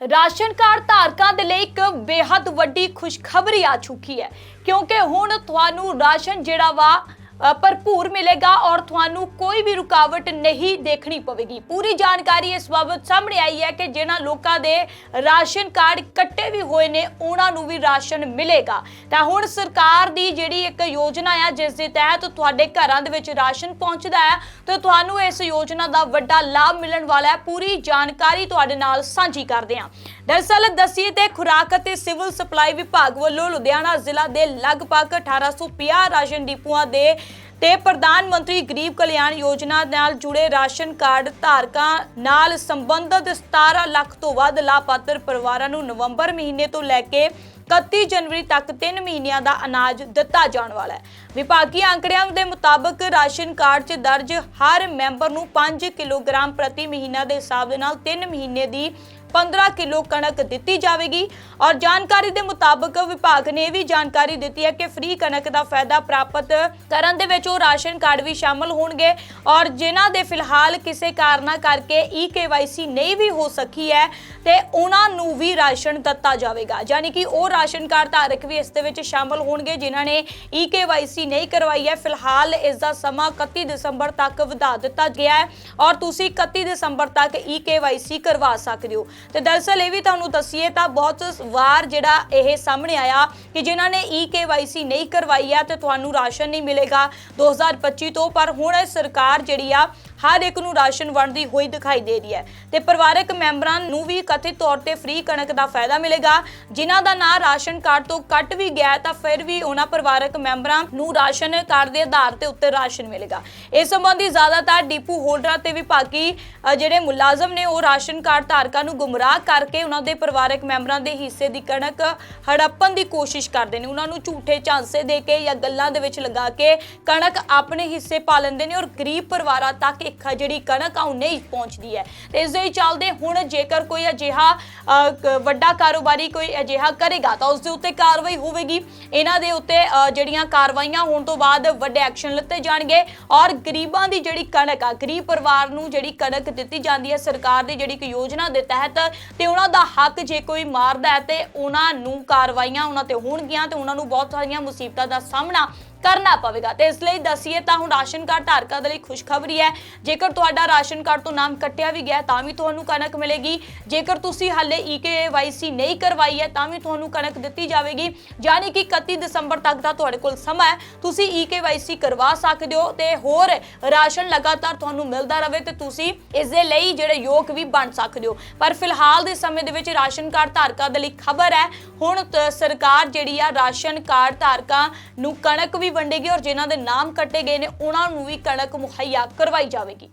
Ration card ਧਾਰਕਾਂ ਦੇ ਲਈ ਇੱਕ ਬੇਹੱਦ ਵੱਡੀ ਖੁਸ਼ਖਬਰੀ ਆ ਚੁੱਕੀ ਹੈ। ਕਿਉਂਕਿ ਹੁਣ ਤੁਹਾਨੂੰ ਰਾਸ਼ਨ ਜਿਹੜਾ ਵਾ ਭਰਪੂਰ ਮਿਲੇਗਾ ਔਰ ਤੁਹਾਨੂੰ ਕੋਈ ਵੀ ਰੁਕਾਵਟ ਨਹੀਂ ਦੇਖਣੀ ਪਵੇਗੀ। ਪੂਰੀ ਜਾਣਕਾਰੀ ਇਸ ਬਾਬਤ ਸਾਹਮਣੇ ਆਈ ਹੈ ਕਿ ਜਿਨ੍ਹਾਂ ਲੋਕਾਂ ਦੇ ਰਾਸ਼ਨ ਕਾਰਡ ਕੱਟੇ ਵੀ ਹੋਏ ਨੇ, ਉਹਨਾਂ ਨੂੰ ਵੀ ਰਾਸ਼ਨ ਮਿਲੇਗਾ। ਤਾਂ ਹੁਣ ਸਰਕਾਰ ਦੀ ਜਿਹੜੀ ਇੱਕ ਯੋਜਨਾ ਆ, ਜਿਸ ਦੇ ਤਹਿਤ ਤੁਹਾਡੇ ਘਰਾਂ ਦੇ ਵਿੱਚ ਰਾਸ਼ਨ ਪਹੁੰਚਦਾ ਹੈ, ਤੇ ਤੁਹਾਨੂੰ ਇਸ ਯੋਜਨਾ ਦਾ ਵੱਡਾ ਲਾਭ ਮਿਲਣ ਵਾਲਾ ਹੈ। ਪੂਰੀ ਜਾਣਕਾਰੀ ਤੁਹਾਡੇ ਨਾਲ ਸਾਂਝੀ ਕਰਦੇ ਹਾਂ। ਦਰਅਸਲ ਦਸੀਏ ਤੇ ਖੁਰਾਕ ਅਤੇ ਸਿਵਲ ਸਪਲਾਈ ਵਿਭਾਗ ਵੱਲੋਂ ਲੁਧਿਆਣਾ ਜ਼ਿਲ੍ਹਾ ਦੇ ਲਗਭਗ 1850 ਰਾਸ਼ਨ ਡਿਪੂਆਂ ਦੇ ਤੇ ਪ੍ਰਧਾਨ ਮੰਤਰੀ ਗਰੀਬ ਕਲਿਆਣ ਯੋਜਨਾ ਨਾਲ ਜੁੜੇ ਰਾਸ਼ਨ ਕਾਰਡ ਧਾਰਕਾਂ ਨਾਲ ਸੰਬੰਧਿਤ 17 ਲੱਖ ਤੋਂ ਵੱਧ ਲਾਭਪਾਤਰ ਪਰਿਵਾਰਾਂ ਨੂੰ ਨਵੰਬਰ ਮਹੀਨੇ ਤੋਂ ਲੈ ਕੇ 31 ਜਨਵਰੀ ਤੱਕ 3 ਮਹੀਨਿਆਂ ਦਾ ਅਨਾਜ ਦਿੱਤਾ ਜਾਣ ਵਾਲਾ ਹੈ। ਵਿਭਾਗੀ ਅੰਕੜਿਆਂ ਦੇ ਮੁਤਾਬਕ ਰਾਸ਼ਨ ਕਾਰਡ 'ਚ ਦਰਜ ਹਰ ਮੈਂਬਰ ਨੂੰ 5 ਕਿਲੋਗ੍ਰਾਮ ਪ੍ਰਤੀ ਮਹੀਨਾ ਦੇ ਹਿਸਾਬ ਦੇ ਨਾਲ 3 ਮਹੀਨੇ ਦੀ 15 ਕਿਲੋ ਕਣਕ ਦਿੱਤੀ ਜਾਵੇਗੀ। ਔਰ ਜਾਣਕਾਰੀ ਦੇ ਮੁਤਾਬਕ ਵਿਭਾਗ ਨੇ ਇਹ ਵੀ ਜਾਣਕਾਰੀ ਦਿੱਤੀ ਹੈ ਕਿ ਫ੍ਰੀ ਕਣਕ ਦਾ ਫਾਇਦਾ ਪ੍ਰਾਪਤ ਕਰਨ ਦੇ ਵਿੱਚ ਉਹ ਰਾਸ਼ਨ ਕਾਰਡ ਵੀ ਸ਼ਾਮਲ ਹੋਣਗੇ। ਔਰ ਜਿਨ੍ਹਾਂ ਦੇ ਫਿਲਹਾਲ ਕਿਸੇ ਕਾਰਨਾ ਕਰਕੇ ਈ ਨਹੀਂ ਵੀ ਹੋ ਸਕੀ ਹੈ, ਤੇ ਉਹਨਾਂ ਨੂੰ ਵੀ ਰਾਸ਼ਨ ਦਿੱਤਾ ਜਾਵੇਗਾ। ਯਾਨੀ ਕਿ ਉਹ ਰਾਸ਼ਨ ਕਾਰਡ ਧਾਰਕ ਵੀ ਇਸ ਦੇ ਵਿੱਚ ਸ਼ਾਮਲ ਹੋਣਗੇ, ਜਿਨ੍ਹਾਂ ਨੇ ਈ ਨਹੀਂ ਕਰਵਾਈ ਹੈ। ਫਿਲਹਾਲ ਇਸ ਦਾ ਸਮਾਂ 31 ਦਸੰਬਰ ਤੱਕ ਵਧਾ ਦਿੱਤਾ ਗਿਆ ਹੈ। ਔਰ ਤੁਸੀਂ 31 ਦਸੰਬਰ ਤੱਕ ਈ ਕਰਵਾ ਸਕਦੇ ਹੋ। ਤੇ ਦਰਅਸਲ ਇਹ ਵੀ ਤੁਹਾਨੂੰ ਦੱਸੀਏ ਤਾਂ ਬਹੁਤ ਵਾਰ ਜਿਹੜਾ ਇਹ ਸਾਹਮਣੇ ਆਇਆ ਕਿ ਜਿਨ੍ਹਾਂ ਨੇ ਈ ਨਹੀਂ ਕਰਵਾਈ ਆ ਤੇ ਤੁਹਾਨੂੰ ਰਾਸ਼ਨ ਨਹੀਂ ਮਿਲੇਗਾ 2025 ਤੋਂ, ਪਰ ਹੁਣ ਸਰਕਾਰ ਜਿਹੜੀ ਆ ਹਰ ਇੱਕ ਨੂੰ ਰਾਸ਼ਨ ਵੰਡਦੀ ਹੋਈ ਦਿਖਾਈ ਦੇ ਰਹੀ ਹੈ ਤੇ ਪਰਿਵਾਰਕ ਮੈਂਬਰਾਂ ਨੂੰ ਵੀ ਕਥਿਤ ਤੌਰ ਤੇ ਫ੍ਰੀ ਕਣਕ ਦਾ ਫਾਇਦਾ ਮਿਲੇਗਾ। ਜਿਨ੍ਹਾਂ ਦਾ ਨਾਂ ਰਾਸ਼ਨ ਕਾਰਡ ਤੋਂ ਕੱਟ ਵੀ ਗਿਆ ਤਾਂ ਫਿਰ ਵੀ ਉਹਨਾਂ ਪਰਿਵਾਰਕ ਮੈਂਬਰਾਂ ਨੂੰ ਰਾਸ਼ਨ ਕਾਰਡ ਦੇ ਆਧਾਰ ਤੇ ਉੱਤੇ ਰਾਸ਼ਨ ਮਿਲੇਗਾ। ਇਸ ਸੰਬੰਧੀ ਜ਼ਿਆਦਾਤਰ ਡਿਪੂ ਹੋਲਡਰਾਂ ਤੇ ਵਿਭਾਗੀ ਜਿਹੜੇ ਮੁਲਾਜ਼ਮ ਨੇ ਉਹ ਰਾਸ਼ਨ ਕਾਰਡ ਧਾਰਕਾਂ ਨੂੰ ਗੁੰਮਰਾਹ ਕਰਕੇ ਉਹਨਾਂ ਦੇ ਪਰਿਵਾਰਕ ਮੈਂਬਰਾਂ ਦੇ ਹਿੱਸੇ ਦੀ ਕਣਕ ਹੜੱਪਣ ਦੀ ਕੋਸ਼ਿਸ਼ ਕਰਦੇ ਨੇ। ਉਹਨਾਂ ਨੂੰ ਝੂਠੇ ਝਾਂਸੇ ਦੇ ਕੇ ਜਾਂ ਗੱਲਾਂ ਦੇ ਵਿੱਚ ਲਗਾ ਕੇ ਕਣਕ ਆਪਣੇ ਹਿੱਸੇ ਪਾ ਲੈਂਦੇ ਨੇ ਔਰ ਗਰੀਬ ਪਰਿਵਾਰਾਂ ਤੱਕ ਇੱਕ ਜਿਹੜੀ ਕਣਕ ਆ ਉਹ ਨਹੀਂ ਪਹੁੰਚਦੀ ਹੈ। ਤੇ ਇਸ ਦੇ ਚੱਲਦੇ ਹੁਣ ਜੇਕਰ ਕੋਈ ਅਜਿਹਾ ਵੱਡਾ ਕਾਰੋਬਾਰੀ ਕੋਈ ਅਜਿਹਾ ਕਰੇਗਾ, ਤਾਂ ਉਸ ਦੇ ਉੱਤੇ ਕਾਰਵਾਈ ਹੋਵੇਗੀ। ਇਹਨਾਂ ਦੇ ਉੱਤੇ ਜਿਹੜੀਆਂ ਕਾਰਵਾਈਆਂ ਹੋਣ ਤੋਂ ਬਾਅਦ ਵੱਡੇ ਐਕਸ਼ਨ ਲਿੱਤੇ ਜਾਣਗੇ ਔਰ ਗਰੀਬਾਂ ਦੀ ਜਿਹੜੀ ਕਣਕ ਆ, ਗਰੀਬ ਪਰਿਵਾਰ ਨੂੰ ਜਿਹੜੀ ਕਣਕ ਦਿੱਤੀ ਜਾਂਦੀ ਹੈ, ਸਰਕਾਰ ਦੀ ਜਿਹੜੀ ਇੱਕ ਯੋਜਨਾ ਦੇ ਤਹਿਤ, ਤੇ ਉਹਨਾਂ ਦਾ ਹੱਕ ਜੇ ਕੋਈ ਮਾਰਦਾ ਹੈ, ਤੇ ਉਹਨਾਂ ਨੂੰ ਕਾਰਵਾਈਆਂ ਉਹਨਾਂ ਤੇ ਹੋਣਗੀਆਂ, ਤੇ ਉਹਨਾਂ ਨੂੰ ਬਹੁਤ ਸਾਰੀਆਂ ਮੁਸੀਬਤਾਂ ਦਾ ਸਾਹਮਣਾ ਕਰਨਾ ਪਵੇਗਾ। ਤੇ ਇਸ ਲਈ ਦਸੀਏ ਤਾਂ ਹੁਣ ਰਾਸ਼ਨ ਕਾਰਡ ਧਾਰਕਾਂ ਦੇ ਲਈ ਖੁਸ਼ਖਬਰੀ ਹੈ। ਜੇਕਰ ਤੁਹਾਡਾ ਰਾਸ਼ਨ ਕਾਰਡ ਤੋਂ ਨਾਮ ਕੱਟਿਆ ਵੀ ਗਿਆ, ਤਾਂ ਵੀ ਤੁਹਾਨੂੰ ਕਣਕ ਮਿਲੇਗੀ। ਜੇਕਰ ਤੁਸੀਂ ਹਾਲੇ ਈਕੇਵਾਈਸੀ ਨਹੀਂ ਕਰਵਾਈ ਹੈ, ਤਾਂ ਵੀ ਤੁਹਾਨੂੰ ਕਣਕ ਦਿੱਤੀ ਜਾਵੇਗੀ। ਯਾਨੀ ਕਿ 31 ਦਸੰਬਰ ਤੱਕ ਦਾ ਤੁਹਾਡੇ ਕੋਲ ਸਮਾਂ ਹੈ। ਤੁਸੀਂ ਈਕੇਵਾਈਸੀ ਕਰਵਾ ਸਕਦੇ ਹੋ ਤੇ ਹੋਰ ਰਾਸ਼ਨ ਲਗਾਤਾਰ ਤੁਹਾਨੂੰ ਮਿਲਦਾ ਰਹੇ ਤੇ ਤੁਸੀਂ ਇਸ ਦੇ ਲਈ ਜਿਹੜੇ ਯੋਗ ਵੀ ਬਣ ਸਕਦੇ ਹੋ। ਪਰ ਫਿਲਹਾਲ ਦੇ ਸਮੇਂ ਦੇ ਵਿੱਚ ਰਾਸ਼ਨ ਕਾਰਡ ਧਾਰਕਾਂ ਦੇ ਲਈ ਖਬਰ ਹੈ। ਹੁਣ ਸਰਕਾਰ ਜਿਹੜੀ ਆ ਰਾਸ਼ਨ ਕਾਰਡ ਧਾਰਕਾਂ ਨੂੰ ਕਣਕ ਵੀ ਵੀ ਵੰਡੇਗੀ ਔਰ ਜਿਨ੍ਹਾਂ ਦੇ ਨਾਮ ਕੱਟੇ ਗਏ ਨੇ, ਉਹਨਾਂ ਨੂੰ ਵੀ ਕਣਕ ਮੁਹੱਈਆ ਕਰਵਾਈ ਜਾਵੇਗੀ।